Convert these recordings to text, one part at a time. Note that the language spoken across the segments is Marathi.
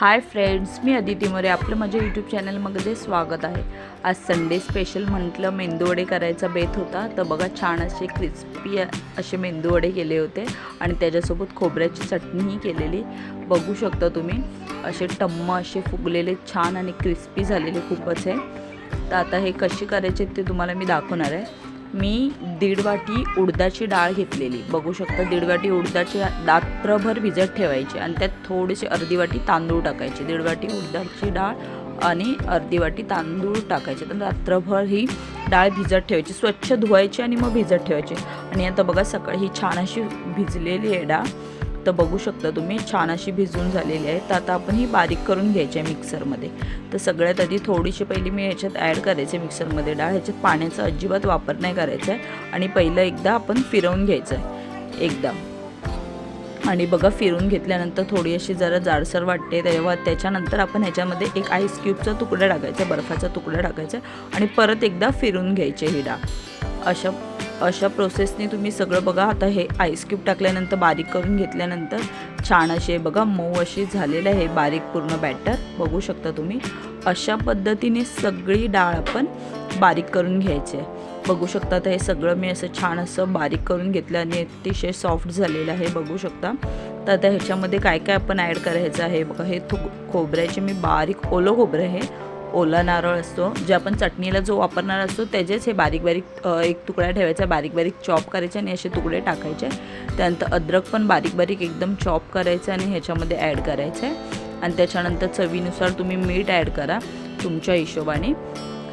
हाय फ्रेंड्स मी अदिती मोरे. आपलं माझ्या यूट्यूब चॅनलमध्ये स्वागत आहे. आज संडे स्पेशल म्हटलं मेंदूवडे करायचा बेत होता. तर बघा छान असे क्रिस्पी असे मेंदूवडे केले होते. आणि त्याच्यासोबत खोबऱ्याची चटणीही केलेली. बघू शकता तुम्ही असे टम्म असे फुगलेले छान आणि क्रिस्पी झालेले खूपच आहे. तर आता हे कसे करायचे ते तुम्हाला मी दाखवणार आहे. मी दीड वाटी उडदाची डाळ घेतलेली. बघू शकता दीड वाटी उडदाची रात्रभर भिजत ठेवायची आणि त्यात थोडीशी अर्धी वाटी तांदूळ टाकायचे. दीड वाटी उडदाची डाळ आणि अर्धी वाटी तांदूळ टाकायचे. तर रात्रभर ही डाळ भिजत ठेवायची. स्वच्छ धुवायची आणि मग भिजत ठेवायची. आणि आता बघा सकाळी ही छान अशी भिजलेली आहे डाळ. तर बघू शकता तुम्ही छान अशी भिजून झालेली आहे. तर आता आपण ही बारीक करून घ्यायची आहे मिक्सरमध्ये. तर सगळ्यात आधी थोडीशी पहिली मी ह्याच्यात ॲड करायचे मिक्सरमध्ये डाळ. ह्याच्यात पाण्याचा अजिबात वापर नाही करायचा आहे. आणि पहिलं एकदा आपण फिरवून घ्यायचं आहे. एकदा. आणि बघा फिरून घेतल्यानंतर थोडी अशी जरा जाडसर वाटते. तेव्हा त्याच्यानंतर आपण ह्याच्यामध्ये एक आईस क्यूबचा तुकडा टाकायचा बर्फाचा तुकडा टाकायचा आणि परत एकदा फिरून घ्यायचे ही डाळ. अशा अशा प्रोसेसने तुम्ही सगळं बघा. आता हे आईस क्यूब टाकल्यानंतर बारीक करून घेतल्यानंतर छान असे बघा मऊ अशी झालेलं आहे बारीक पूर्ण बॅटर बघू शकता तुम्ही. अशा पद्धतीने सगळी डाळ आपण बारीक करून घ्यायची आहे. बघू शकता तर हे सगळं मी असं छान असं बारीक करून घेतलं आणि अतिशय सॉफ्ट झालेलं आहे. बघू शकता. तर आता ह्याच्यामध्ये काय काय आपण ॲड करायचं आहे? बघा हे थो खोबऱ्याचे मी बारीक ओलं खोबरं आहे. ओला नारळ असतो जे आपण चटणीला जो वापरणार असतो त्याचेच हे बारीक बारीक एक तुकडा ठेवायचा बारीक बारीक चॉप करायचे आणि असे तुकडे टाकायचे. त्यानंतर अद्रक पण बारीक बारीक एकदम चॉप करायचं आणि ह्याच्यामध्ये ॲड करायचं आहे. आणि त्याच्यानंतर चवीनुसार तुम्ही मीठ ॲड करा तुमच्या हिशोबाने.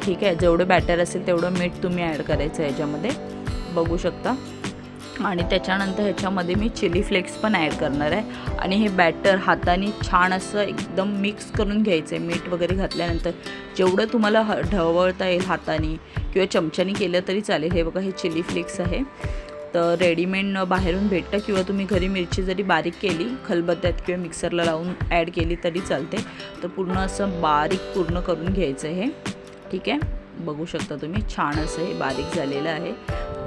ठीक आहे जेवढं बॅटर असेल तेवढं मीठ तुम्ही ॲड करायचं आहे ह्याच्यामध्ये बघू शकता. आणि त्याच्यानंतर ह्याच्यामध्ये मी चिली फ्लेक्स पण ॲड करणार आहे. आणि हे बॅटर हाताने छान असं एकदम मिक्स करून घ्यायचं आहे मीठ वगैरे घातल्यानंतर जेवढं तुम्हाला ह ढवळता येईल हाताने किंवा चमच्याने केलं तरी चालेल. हे बघा हे चिली फ्लेक्स आहे. तर रेडीमेड बाहेरून भेटतं किंवा तुम्ही घरी मिरची जरी बारीक केली खलबत्त्यात किंवा मिक्सरला लावून ॲड केली तरी चालते. तर पूर्ण असं बारीक पूर्ण करून घ्यायचं हे ठीक आहे? बघू शकता तुम्ही. छान असं हे बारीक झालेलं आहे.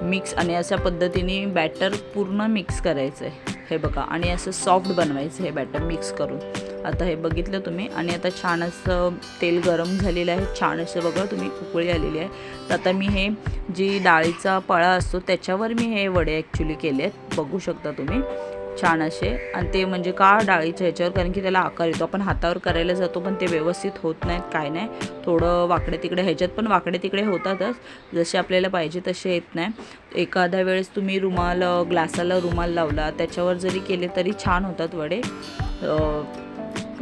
मिक्स आणि अशा पद्धतीने बॅटर पूर्ण मिक्स करायचं आहे. हे बघा आणि असं सॉफ्ट बनवायचं हे बॅटर मिक्स करून. आता हे बघितलं तुम्ही आणि आता छान असं तेल गरम झालेलं आहे. छान असं बघा तुम्ही उकळी आलेली आहे. तर आता मी हे जी डाळीचा पळा असतो त्याच्यावर मी हे वडे ॲक्च्युली केले आहेत. बघू शकता तुम्ही. छान असे. आणि ते म्हणजे का डाळीच्या ह्याच्यावर? कारण की त्याला आकार येतो. आपण हातावर करायला जातो पण ते व्यवस्थित होत नाहीत काय नाही. थोडं वाकडे तिकडे ह्याच्यात पण वाकडे तिकडे होतातच. जसे आपल्याला पाहिजे तसे येत नाही. एखाद्या वेळेस तुम्ही रुमाल ग्लासाला रुमाल लावला त्याच्यावर जरी केले तरी छान होतात वडे.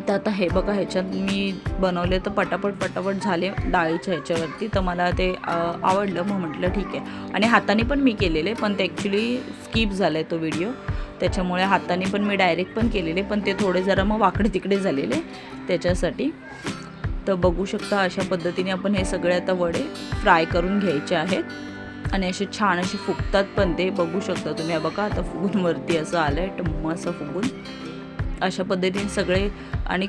तर आता हे बघा ह्याच्यात मी बनवले तर पटापट पटापट झाले डाळीच्या ह्याच्यावरती. तर मला ते आवडलं मग म्हटलं ठीक आहे. आणि हाताने पण मी केलेले पण ते ॲक्च्युली स्किप झाला आहे तो व्हिडिओ त्याच्यामुळे हाताने पण मी डायरेक्ट पण केलेले पण ते थोडे जरा मग वाकडे तिकडे झालेले त्याच्यासाठी. तर बघू शकता अशा पद्धतीने आपण हे सगळे आता वडे फ्राय करून घ्यायचे आहेत. आणि असे छान असे फुगतात पण ते बघू शकता तुम्ही. बघा आता फुगून वरती असं आलं आहे टम्म असं फुगून. अशा पद्धतीने सगळे आणि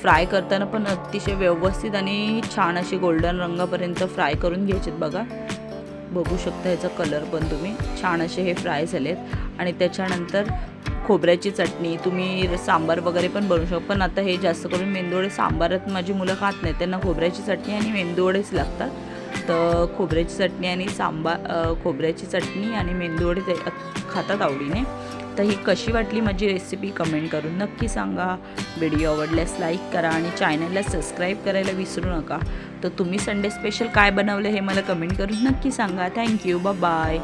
फ्राय करताना पण अतिशय व्यवस्थित आणि छान असे गोल्डन रंगापर्यंत फ्राय करून घ्यायचेत बघा. बघू शकता ह्याचा कलर पण तुम्ही. छान असे हे फ्राय झालेत. आणि त्याच्यानंतर खोबऱ्याची चटणी तुम्ही सांबार वगैरे पण बनवू शकता. पण आता हे जास्त करून मेंदूवडे सांबारात माझी मुलं खात नाहीत. त्यांना खोबऱ्याची चटणी आणि मेंदूवडेच लागतात. तर खोबऱ्याची चटणी आणि सांबार खोबऱ्याची चटणी आणि मेंदूवडे ते खातात आवडीने. तर ही कशी वाटली माझी रेसिपी कमेंट करून नक्की सांगा. व्हिडिओ आवडल्यास लाईक करा आणि चॅनलला सबस्क्राईब करायला विसरू नका. तर तुम्ही संडे स्पेशल काय बनवलं हे मला कमेंट करून नक्की सांगा. Thank you bye